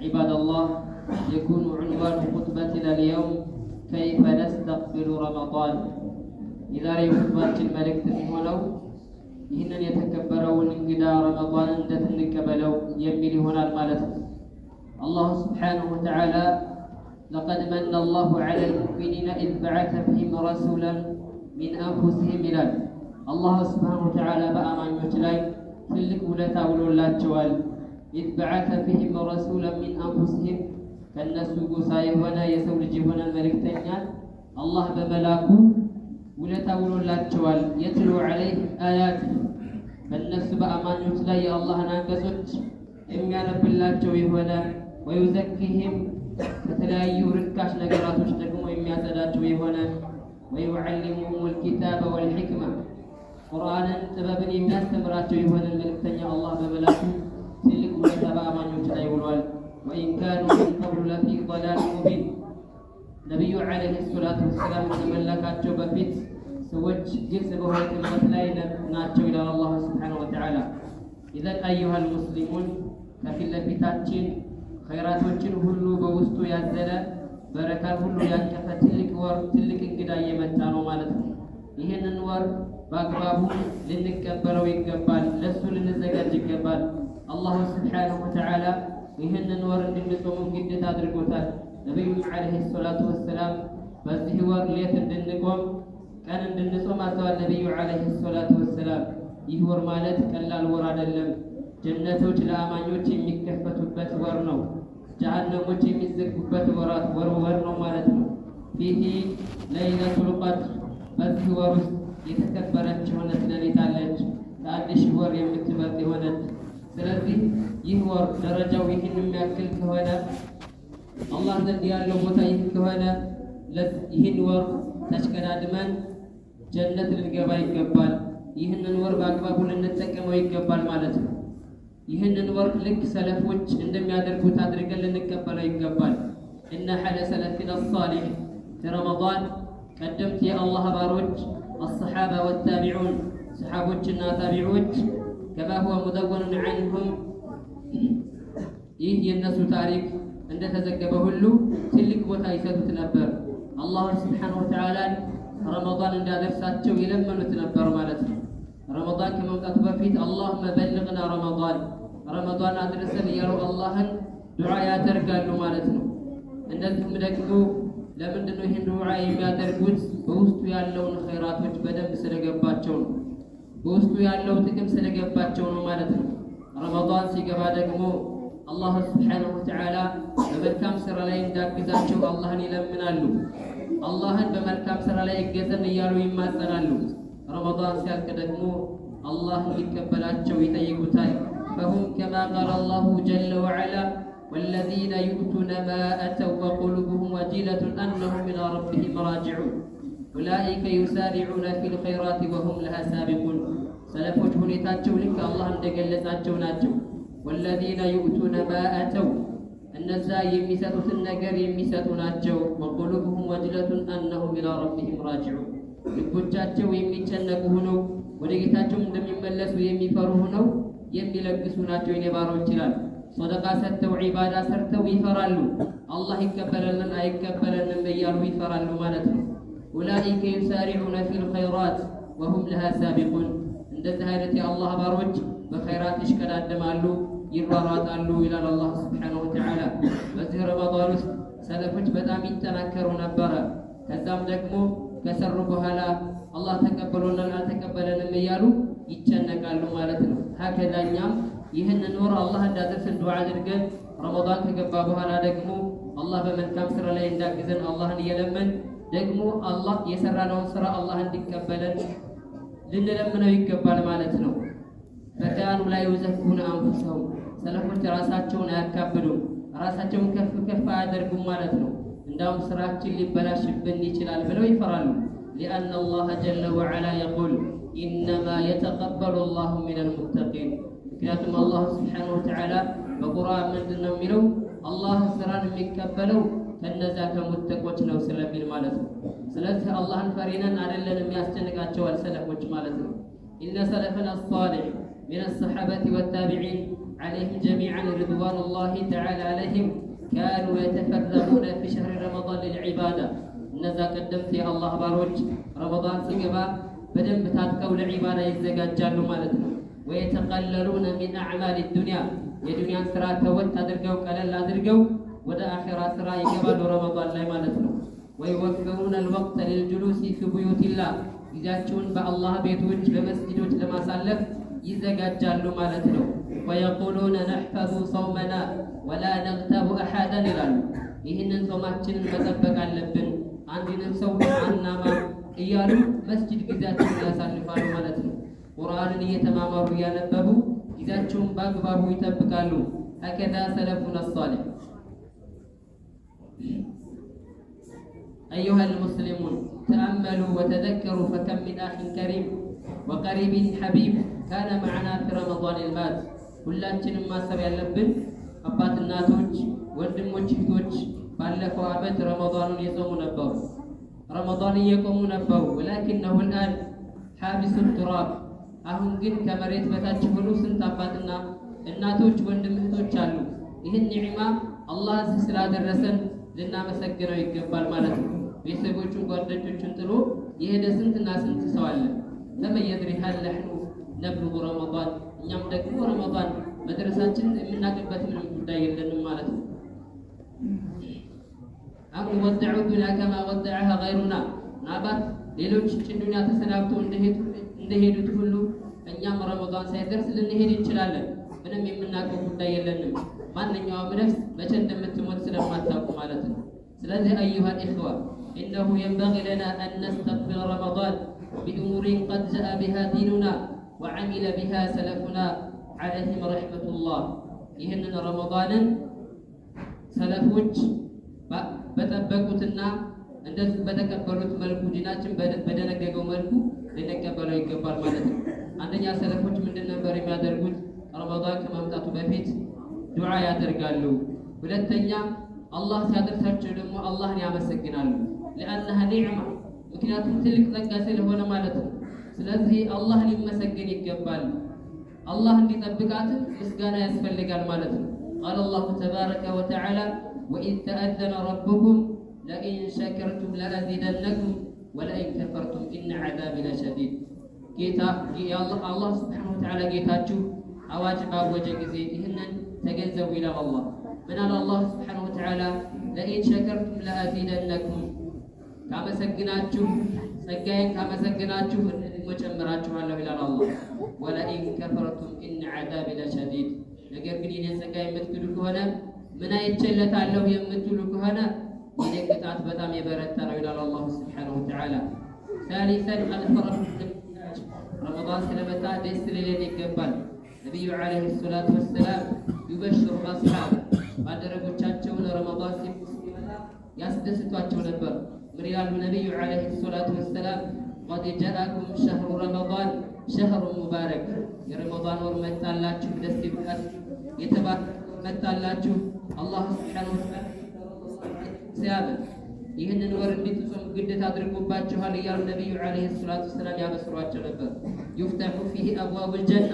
عباد الله يكون عنوان خطبتنا اليوم كيف نستقبل رمضان የዛሬው ሁጥባችን መልእክት የሚሆነው ይህንን የተከበረውን እንግዳ ረመዳን እንዴት እንቀበለው የሚል ይሆናል ማለት ነው። አላሁ ስብሓነሁ ወተዓላ ለቀድ መነ አላሁ ዐላ ልሙእሚኒነ ኢዝ በዐተ ፊህም ረሱላን ሚን አንፉሲሂም ይላል። አላህ ስብሓነሁ ወተዓላ በአማኞች ላይ ትልቅ ውለታ ውሎላቸዋል። ኢዝ በዐተ ፊህም ረሱላን ሚን አንፉሲሂም ከእነሱ ጎሳ የሆነ የሰው ልጅ የሆነ መልእክተኛን አላህ በመላኩ ውለታ ውሎላቸዋል። የትሉ ዐለይህም አያት በእነሱ በአማኞች ላይ የአላህን አንቀጾች የሚያነብላቸው የሆነ ወዩዘኪህም ከተለያዩ ርካሽ ነገራቶች ደግሞ የሚያጸዳቸው የሆነ ወዩዓሊሙሁም ልኪታበ ወልሕክማ ቁርአንን ጥበብን የሚያስተምራቸው የሆነ መልእክተኛ አላህ በመላኩ ትልቅ ውለታ በአማኞች ላይ ውሏል። ሚን ቀብሉ ለፊ ضላል ሙቢን ነቢዩ ዓለይሂ ሰላቱ ወሰላም ከመላካቸው በፊት ሰዎች ግልጽ በሆነ ጥመት ላይ ናቸው ይላል አላህ ስብሓነሁ ወተዓላ። ኢዘን አዩሃል ሙስሊሙን ከፊት ለፊታችን ኸይራቶችን ሁሉ በውስጡ ያዘለ በረካን ሁሉ ያቀፈ ትልቅ ወር ትልቅ እንግዳ እየመጣ ነው ማለት ነው። ይህንን ወር በአግባቡ ልንቀበለው ይገባል። ለሱ ልንዘጋጅ ይገባል። አላሁ ስብሓነሁ ወተዓላ ይህንን ወር እንድንጾሙ ግዴታ አድርጎታል። ነቢዩ ዓለይሂ ሰላቱ ወሰላም በዚህ ወር ሌት እንድንቆም ቀን እንድንጾም አዘዋል። ነቢዩ ዓለይሂ ሰላቱ ወሰላም ይህ ወር ማለት ቀላል ወር አይደለም። ጀነቶች ለአማኞች የሚከፈቱበት ወር ነው። ጀሃነሞች የሚዘጉበት ወራት ወር ወር ነው ማለት ነው። ፊሂ ለይለቱል ቀድር በዚህ ወር ውስጥ የተከበረች የሆነች ሌሊት አለች፣ ከአንድ ሺህ ወር የምትበልጥ የሆነች። ስለዚህ ይህ ወር ደረጃው ይህን የሚያክል ከሆነ አላህ ዘንድ ያለው ቦታ ይህ ከሆነ ይህን ወር ተሽቀዳድመን ጀነት ልንገባ ይገባል። ይህንን ወር በአግባቡ ልንጠቀመው ይገባል ማለት ነው። ይህንን ወር ልክ ሰለፎች እንደሚያደርጉት አድርገን ልንቀበለው ይገባል። እነ ሐለ ሰለፊና ሳሊሕ ረመዳን ቀደምት የአላህ ባሮች አሰሓባ ወታቢዑን ሰሓቦችና ታቢዖች ከማ ሁወ ሙደወኑን ዐንሁም ይህ የእነሱ ታሪክ እንደተዘገበ ሁሉ ትልቅ ቦታ ይሰጡት ነበር። አላህ ስብሓነሁ ወተዓላን ረመዳን እንዳደርሳቸው የለመኑት ነበር ማለት ነው። ረመዳን ከመምጣቱ በፊት አላሁመ በልግና ረመዳን ረመዳን አድርሰን እያሉ አላህን ዱዓ ያደርጋሉ ማለት ነው። እነዚህም ደግሞ ለምንድን ነው ይህን ዱዓ የሚያደርጉት? በውስጡ ያለውን ኸይራቶች በደንብ ስለገባቸው ነው። በውስጡ ያለው ጥቅም ስለገባቸው ነው ማለት ነው። ረመዳን ሲገባ ደግሞ አላህ ስብሓነሁ ወተዓላ በመልካም ስራ ላይ እንዳግዛቸው አላህን ይለምናሉ። አላህን በመልካም ስራ ላይ እገዘን እያሉ ይማጸናሉ። ረመዳን ሲያልቅ ደግሞ አላህ እንዲቀበላቸው ይጠይቁታል። ፈሁም ከማ ቃለ አላሁ ጀለ ወዐላ ወለዚነ ዩእቱነ ማ አተው ወቁሉብሁም ወጂለቱን አነሁም ኢላ ረቢሂም ራጅዑን ኡላኢከ ዩሳሪዑነ ፊል ኸይራት ወሁም ለሃ ሳቢቁን። ሰለፎች ሁኔታቸው ልክ አላህ እንደገለጻቸው ናቸው። ወለዚነ ዩእቱነ ማ አተው እነዛ የሚሰጡትን ነገር የሚሰጡ ናቸው። ወቁሉብሁም ወጅለቱን አነሁም ኢላ ረቢሂም ራጅዑን ልቦቻቸው የሚጨነቁ ሆነው ወደ ጌታቸው እንደሚመለሱ የሚፈሩ ሆነው የሚለግሱ ናቸው የኔ ባሮች ሰደቃ ሰጥተው ዒባዳ ሰርተው ይፈራሉ። አላህ ይቀበለልን አይቀበለንም እያሉ ይፈራሉ ማለት ነው። ኡላኢከ ዩሳሪዑነ ፊል ኸይራት ወሁም ለሃ ሳቢቁን እንደዚህ አይነት የአላህ ባሮች በኸይራት ይሽቀዳደማሉ ይሯሯጣሉ ይላል አላህ ስብሓነሁ ወተዓላ። በዚህ ረመዳን ውስጥ ሰለፎች በጣም ይጠናከሩ ነበረ። ከዛም ደግሞ ከሰሩ በኋላ አላህ ተቀበሎናል አልተቀበለንም እያሉ ይጨነቃሉ ማለት ነው። ሀከዛኛም ይህንን ወር አላህ እንዳደርስን ዱዓ አድርገን ረመዳን ከገባ በኋላ ደግሞ አላህ በመልካም ስራ ላይ እንዳግዘን አላህን እየለመን ደግሞ አላህ የሰራነውን ስራ አላህ እንዲቀበለን ልንለምነው ይገባል ማለት ነው። ፈካኑ ላይ የዘኩነ አንፉሰሁም ሰለፎች ራሳቸውን አያካብዱም፣ ራሳቸውን ከፍ ከፍ አያደርጉም ማለት ነው። እንዳውም ስራችን ሊበላሽብን ይችላል ብለው ይፈራሉ። ሊአነ አላህ ጀለ ወዐላ የቁል ኢነማ የተቀበሉ ላሁ ሚነል ሙተቂን። ምክንያቱም አላህ ስብሓነሁ ወተዓላ በቁርአን ምንድን ነው የሚለው? አላህ ስራን የሚቀበለው ከነዛ ከሙተቆች ነው ስለሚል ማለት ነው። ስለዚህ አላህን ፈሪነን አይደለንም ያስጨንቃቸዋል ሰለፎች ማለት ነው። ኢነ ሰለፈና አሳሊሕ ሚነ ሰሓበት ወታቢዒን ዓለይህም ጀሚዓን ሪድዋኑ ላሂ ተዓላ ዓለይህም ካኑ የተፈረሙነ ፊ ሸህሪ ረመዳን ልልዒባዳ እነዛ ቀደምት የአላህ ባሮች ረመዳን ሲገባ በደንብ ታጥቀው ለዒባዳ ይዘጋጃሉ ማለት ነው። ወየተቀለሉነ ሚን አዕማል ዱንያ የዱንያን ስራ ተወት አድርገው ቀለል አድርገው ወደ አኼራ ስራ ይገባሉ ረመዳን ላይ ማለት ነው። ወይወፍሩነ ልወቅተ ልልጁሉሲ ፊ ቡዩቲላህ ጊዜያቸውን በአላህ ቤቶች በመስጊዶች ለማሳለፍ ይዘጋጃሉ ማለት ነው። ወየቁሉነ ነሕፈዙ ሰውመና ወላ ነግተቡ አሓደን ይላሉ። ይህንን ጾማችንን መጠበቅ አለብን፣ አንድንም ሰው አናማ እያሉ መስጂድ ጊዜያቸውን ያሳልፋሉ ማለት ነው። ቁርአንን እየተማማሩ እያነበቡ ጊዜያቸውን በአግባቡ ይጠብቃሉ። ሀከዛ ሰለፉና ሳሌሕ أيها المسلمون تأملوا وتذكروا فكم من أخ كريم وقريب حبيب كان معنا في رمضان المات ሁላችንም ማሰብ ያለብን አባት እናቶች፣ ወንድሞች፣ እህቶች ባለፈው ዓመት ረመዳኑን የጾሙ ነበሩ። ረመዳን እየቆሙ ነበሩ። ወላኪነሁ ልአን ሓቢሱ ቱራብ አሁን ግን ከመሬት በታች የሆኑ ስንት አባትና እናቶች፣ ወንድም እህቶች አሉ። ይህን ኒዕማ አላህ እዚህ ስላደረሰን ልናመሰግነው ይገባል ማለት ነው። ቤተሰቦቹን ጓደኞቹን ጥሎ የሄደ ስንትና ስንት ሰው አለ። ፈመን የድሪ ሀል ነሕኑ ነብሉጉ ረመዳን እኛም ደግሞ ረመዳን መድረሳችን የምናውቅበት ምንም ጉዳይ የለንም ማለት ነው። አሁን ወደዑ ዱንያ ከማ ወደዐሃ ገይሩና ምናልባት ሌሎች ይህችን ዱንያ ተሰናብተው እንደሄዱት ሁሉ እኛም ረመዳን ሳይደርስ ልንሄድ እንችላለን። ምንም የምናውቀው ጉዳይ የለንም። ማንኛውም ነፍስ መቼ እንደምትሞት ስለማታውቁ ማለት ነው። ስለዚህ አዩሃ ኢኽዋ ኢነሁ የንበጊ ለና አን ነስተቅቢል ረመዳን ቢእሙሪን ቀድ ጀአ ቢሃ ዲኑና ወዐሚለ ቢሃ ሰለፉና ዐለይሂም ረሕመቱላህ። ይህንን ረመዳንን ሰለፎች በጠበቁትና እንደዚህ በተቀበሉት መልኩ ዲናችን በደነገገው መልኩ ልንቀበለው ይገባል ማለት ነው። አንደኛ ሰለፎች ምንድን ነበር የሚያደርጉት? ረመዳን ከመምጣቱ በፊት ዱዓ ያደርጋሉ። ሁለተኛ አላህ ሲያደርሳቸው ደግሞ አላህን ያመሰግናሉ። ለአነሃ ኒዕማ ምክንያቱም ትልቅ ጸጋ ስለሆነ ማለት ነው። ስለዚህ አላህ ሊመሰገን ይገባል። አላህ እንዲጠብቃትም ምስጋና ያስፈልጋል ማለት ነው። ቃለ አላሁ ተባረከ ወተዓላ ወኢዝ ተአዘነ ረብኩም ለኢን ሸከርቱም ለአዚደነኩም ወለኢን ከፈርቱም ኢነ ዐዛቢ ለሸዲድ። ጌታ አላህ ስብሓነሁ ወተዓላ ጌታችሁ አዋጅ ባወጀ ጊዜ ይህንን ተገንዘቡ ይላል አላህ። ምን አለ አላህ ስብሓነሁ ወተዓላ ለኢን ሸከርቱም ለአዚደነኩም፣ ካመሰግናችሁ ጸጋዬን ካመሰግናችሁ ደግሞ ጨምራችኋለሁ ይላል አላህ። ወለኢን ከፈርቱም ኢነ ዐዛቢ ለሸዲድ፣ ነገር ግን የኔን ጸጋ የምትክዱ ከሆነ ምን አይቼለታለሁ የምትሉ ከሆነ የኔ ቅጣት በጣም የበረታ ነው ይላል አላሁ ስብሓነሁ ወተዓላ። ሳሊሰን አልፈረፍ ረመዳን ስለመጣ ደስ ሊለን ይገባል። ነቢዩ ዓለይሂ ሰላቱ ወሰላም ዩበሽሩ አስሓብ ባልደረቦቻቸውን ረመዳን ሲመጣ ያስደስቷቸው ነበር። ምን ይላሉ ነቢዩ ዓለይሂ ሰላቱ ወሰላም? ቀድ ጃአኩም ሸህሩ ረመዳን ሸህሩ ሙባረክ፣ የረመዳን ወር መጣላችሁ፣ ደስ ይበላል የተባለ መጣላችሁ። አላህ ስብሓነሁ ወተዓላ ሲያምን ይህንን ወር እንድትጾሙ ግዴታ አድርጎባችኋል እያሉ ነቢዩ ዓለይሂ ሰላቱ ወሰላም ያበስሯቸው ነበር። ዩፍተሑ ፊህ አብዋቡል ጀና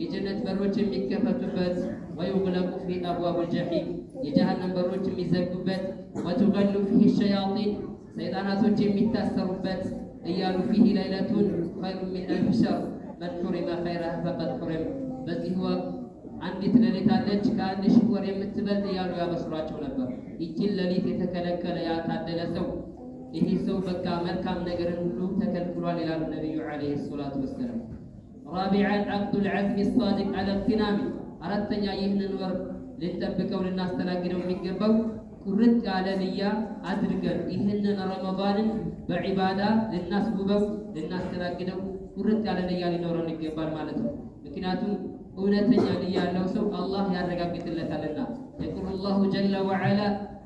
የጀነት በሮች የሚከፈቱበት ወዩግለቁ ፊህ አብዋቡል ጀሒም የጀሃነም በሮች የሚዘጉበት ወቱገሉ ፊህ ሸያጢን ሰይጣናቶች የሚታሰሩበት እያሉ ፊህ ለይለቱን ኸይሩ ሚን አልፍ ሸህር መን ሑሪመ ኸይረሃ ፈቀድ ሑሪም በዚህ ወር አንዲት ሌሊት አለች ከአንድ ሺህ ወር የምትበልጥ እያሉ ያበስሯቸው ነበር። ይችን ሌሊት የተከለከለ ያታደለ ሰው ይህ ሰው በቃ መልካም ነገርን ሁሉ ተከልክሏል ይላሉ ነቢዩ ዓለይሂ ሰላቱ ወሰላም። ራቢዓን ዐቅዱል ዐዝሚ ሳዲቅ ዐለ እግቲናሚ አራተኛ ይህንን ወር ልንጠብቀው ልናስተናግደው የሚገባው ቁርጥ ያለ ንያ አድርገን ይህንን ረመዳንን በዒባዳ ልናስውበው ልናስተናግደው ቁርጥ ያለ ንያ ሊኖረን ይገባል ማለት ነው። ምክንያቱም እውነተኛ ንያ ያለው ሰው አላህ ያረጋግጥለታልና። የቁሉ ላሁ ጀለ ወዐላ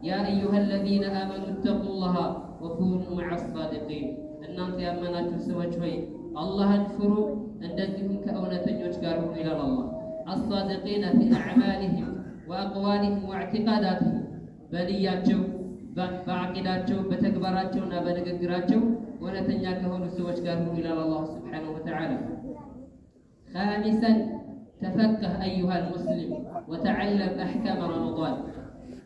ያ አዩሃ አለዚነ አመኑ እተቁላሃ ወኩኑ መዐ አሳዲቂን፣ እናንተ ያመናችሁ ሰዎች ሆይ አላህን ፍሩ፣ እንደዚሁም ከእውነተኞች ጋር ሁኑ ይላል አላህ። አሳዲቂነ ፊ አዕማሊሂም ወአቅዋሊሂም ወእዕቲቃዳትህም በንያቸው በዓቂዳቸው በተግባራቸውና በንግግራቸው እውነተኛ ከሆኑ ሰዎች ጋር ሁኑ ይላል አላህ ስብሓነሁ ወተዓላ። ኻሚሰን ተፈቀህ አዩሃ ልሙስሊም ወተዓለም አሕካመ ረመዳን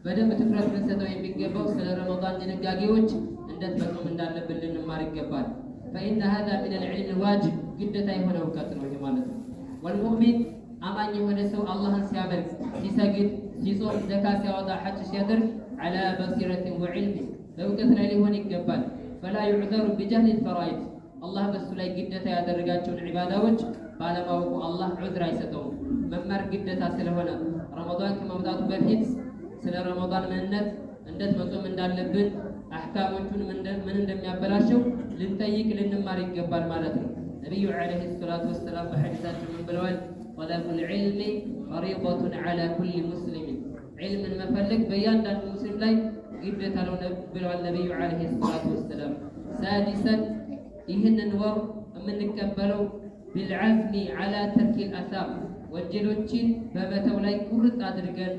በደንብ ትኩረት ልንሰጠው የሚገባው ስለ ረመዳን ድንጋጌዎች እንዴት መጾም እንዳለብን ልንማር ይገባል። ፈኢነ ሀዛ ምን ልዕልም ዋጅብ ግዴታ የሆነ እውቀት ነው ማለት ነው። ወልሙእሚን አማኝ የሆነ ሰው አላህን ሲያመልክ፣ ሲሰግድ፣ ሲጾም፣ ዘካ ሲያወጣ፣ ሐጅ ሲያደርግ ዓላ በሲረትን ወዕልም በእውቀት ላይ ሊሆን ይገባል። ፈላ ዩዕዘሩ ቢጀህል ፈራኢድ አላህ በሱ ላይ ግዴታ ያደረጋቸውን ዒባዳዎች ባለማወቁ አላህ ዑዝር አይሰጠውም። መማር ግዴታ ስለሆነ ረመዳን ከመምጣቱ በፊት ስለ ረመዳን ምንነት እንዴት መጾም እንዳለብን አሕካሞቹን ምን እንደሚያበላሸው ልንጠይቅ ልንማር ይገባል ማለት ነው። ነቢዩ ዓለይሂ ሰላቱ ወሰላም በሐዲሳቸው ምን ብለዋል? ጠለቡል ዒልሚ ፈሪደቱን ዐላ ኩሊ ሙስሊሚን ዒልምን መፈለግ በእያንዳንዱ ሙስሊም ላይ ግዴታ ነው ብለዋል ነቢዩ ዓለይሂ ሰላቱ ወሰላም። ሳዲሰን ይህንን ወር የምንቀበለው ቢልዓዝሚ ዐላ ተርኪል አሳም ወንጀሎችን በመተው ላይ ቁርጥ አድርገን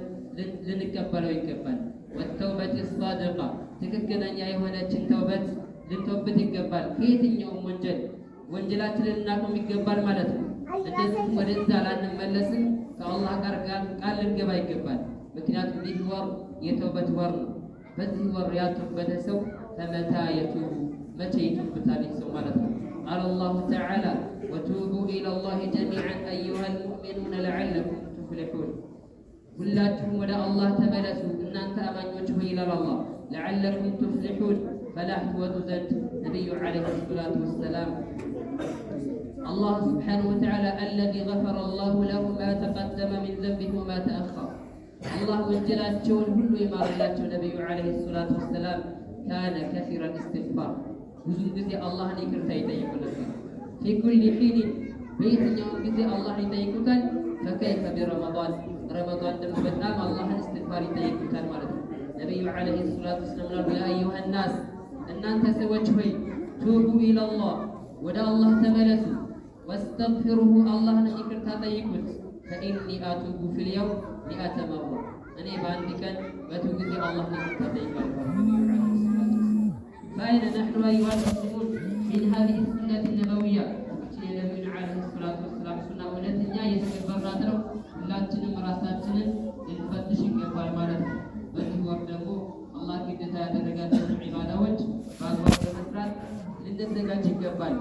ልንቀበለው ይገባል። ወተውበት ሳድቃ ትክክለኛ የሆነችን ተውበት ልንተውበት ይገባል። ከየትኛውም ወንጀል ወንጀላችንን ልናቆም ይገባል ማለት ነው። እንደዚህ ወደዛ ላንመለስም ከአላህ ጋር ቃል ልንገባ ይገባል። ምክንያቱም ይህ ወር የተውበት ወር ነው። በዚህ ወር ያልተውበተ ሰው ፈመታ የቱቡ መቼ ይቱብታል ሰው ማለት ነው። ቃለ አላሁ ተዓላ ወቱቡ ኢለላህ ጀሚዓን አዩሃ ልሙእሚኑነ ለዓለኩም ቱፍሊሑን ሁላችሁም ወደ አላህ ተመለሱ እናንተ አማኞች ሆይ ይላል አላህ። ለዓለኩም ቱፍሊሑን ፈላህ ትወጡ ዘንድ ነቢዩ ዓለይሂ ሰላቱ ወሰላም አላህ ስብሓነሁ ወተዓላ አለዚ ገፈረ አላሁ ለሁ ማ ተቀደመ ሚን ዘንቢሂ ወማ ተአኸር አላህ ወንጀላቸውን ሁሉ ይማርላቸው። ነቢዩ ዓለይሂ ሰላቱ ወሰላም ካነ ከሲረል እስትግፋር ብዙ ጊዜ አላህን ይቅርታ ይጠይቁ ነበር። ፊ ኩሊ ሒንን በየትኛውም ጊዜ አላህን ይጠይቁታል። ፈከይፈ ቢረመዳን ረመዳን ደግሞ በጣም አላህን እስትግፋር ይጠይቁታል ማለት ነው። ነቢዩ ዓለይሂ ሰላቱ ወሰላም ያ አዩሃ ናስ እናንተ ሰዎች ሆይ ቱቡ ኢለላህ ወደ አላህ ተመለሱ፣ ወስተግፊሩሁ አላህን ይቅርታ ጠይቁት። ፈኢኒ አቱቡ ፊል የውም ሚአተ መራ እኔ በአንድ ቀን መቶ ጊዜ አላህን ይቅርታ ጠይቃለሁ። ፈአይነ ነሕኑ አዩሃ ልሙስሊሙን ሚን ሃዚሂ ሱነት ነበዊያ የነቢዩን ዓለይሂ ሰላቱ ወሰላም ሱና እውነተኛ እየተገበርናት ነው። ሁላችንም ራሳችንን ልንፈትሽ ይገባል ማለት ነው። በዚህ ወር ደግሞ አላህ ግዴታ ያደረጋቸውን ዒባዳዎች በአግባቡ ለመስራት ልንዘጋጅ ይገባል።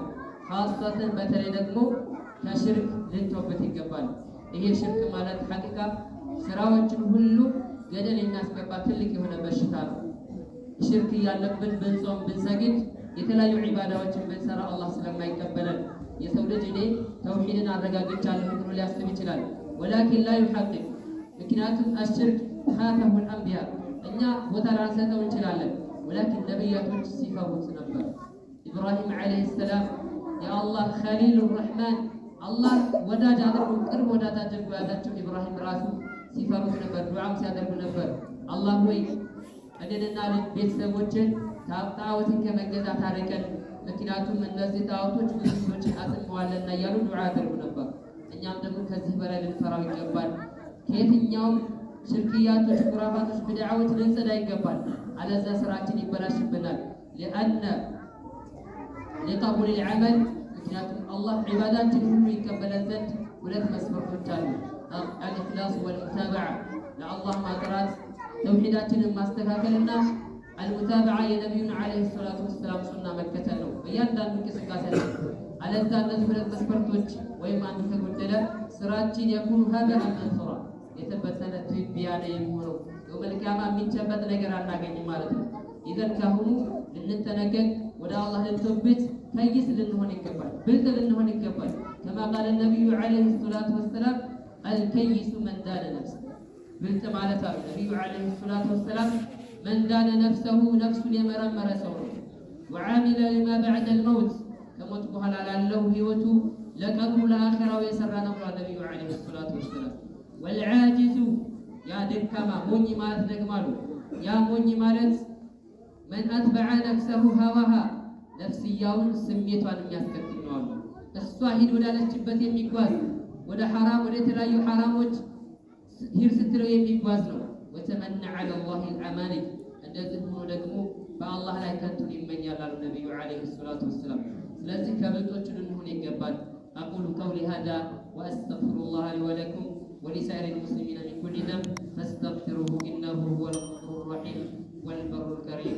ኻሰትን በተለይ ደግሞ ከሽርክ ልንተውበት ይገባል። ይሄ ሽርክ ማለት ሐቂቃ ስራዎችን ሁሉ ገደል የሚያስገባ ትልቅ የሆነ በሽታ ነው። ሽርክ እያለብን ብንጾም ብንሰግድ የተለያዩ ዒባዳዎችን ብንሰራ አላህ ስለማይቀበለን የሰው ልጅ እኔ ተውሂድን አረጋግጫለሁ ብሎ ሊያስብ ይችላል። ወላኪን ላ ዩሐቂቅ ምክንያቱም አሽርክ ካተሁል አንቢያ እኛ ቦታ ላንሰጠው እንችላለን። ወላኪን ነቢያቶች ሲፈሩት ነበር። ኢብራሂም ዓለይሂ ሰላም የአላህ ኸሊሉ ረሕማን አላህ ወዳጅ አድርጎ ቅርብ ወዳጅ አድርጎ ያዛቸው ኢብራሂም ራሱ ሲፈሩት ነበር። ዱዓም ሲያደርጉ ነበር። አላህ ሆይ እኔንና ቤተሰቦችን ጣዖትን ከመገዛት አርቀን፣ ምክንያቱም እነዚህ ጣዖቶች ብዙ ሰዎችን አጥመዋልና እያሉ ዱዓ ያደርጉ ነበር። እኛም ደግሞ ከዚህ በላይ ልንፈራው ይገባል። ከየትኛውም ሽርክያቶች፣ ኩራፋቶች፣ ብድዓዎች ልንጸዳ ይገባል። አለዛ ስራችን ይበላሽብናል። ሊአነ ሊቀቡል ልዓመል ምክንያቱም አላህ ዒባዳችን ሁሉ ይቀበለን ዘንድ ሁለት መስፈርቶች አሉ። አልኢኽላስ ወልሙታበዓ ለአላህ ማጥራት ተውሒዳችንን ማስተካከልና አልሙታበዓ የነቢዩን ዓለይሂ ሰላቱ ወሰላም ሱና መከተል ነው በእያንዳንዱ እንቅስቃሴ ነው። አለዛ እነዚህ ሁለት መስፈርቶች ወይም አንዱ ከጎደለ ስራችን የኩኑ ሀበአን መንሱራ የተበተነ ትቢያ ነው የሚሆነው። የውመል ቂያማ የሚጨበጥ ነገር አናገኝም ማለት ነው። ይዘን ካሁኑ ልንጠነቀቅ ወደ አላህ ልንቶብት ከይስ ልንሆን ይገባል፣ ብልጥ ልንሆን ይገባል። ከማ ቃለ ነቢዩ ዓለይሂ ሰላቱ ወሰላም አልከይሱ መንዳነ ነፍስ ብልጥ ማለት አሉ ነቢዩ ዓለይሂ ሰላቱ ወሰላም መንዳነ ነፍሰሁ ነፍሱን የመረመረ ሰው ነው። ወዓሚለ ሊማ በዕደ ልመውት ከሞት በኋላ ላለው ህይወቱ ለቀብሩ ለአኼራው የሰራ ነው ብሏል ነቢዩ ዓለይሂ ሰላቱ ወሰላም። ወልዓጂዙ ያ ደካማ ሞኝ ማለት ደግማሉ ያ ሞኝ ማለት መን አትበዐ ነፍሰሁ ሀዋሃ ነፍስያውን ስሜቷን የሚያስከትል ነው አሉ። እሷ ሂድ ወዳለችበት የሚጓዝ ወደ ሐራም ወደ የተለያዩ ሐራሞች ሂድ ስትለው የሚጓዝ ነው። ወተመና ዐለ ላህ ልአማኒ እንደዚህ ሆኖ ደግሞ በአላህ ላይ ከንቱን ይመኛል አሉ ነቢዩ ዐለይሂ ሰላቱ ወሰላም። ስለዚህ ከብልጦቹ ልንሆን ይገባል። أقول قولي هذا وأستغفر الله لي ولكم ولسائر المسلمين من كل ذنب فاستغفروه إنه هو الغفور الرحيم والبر الكريم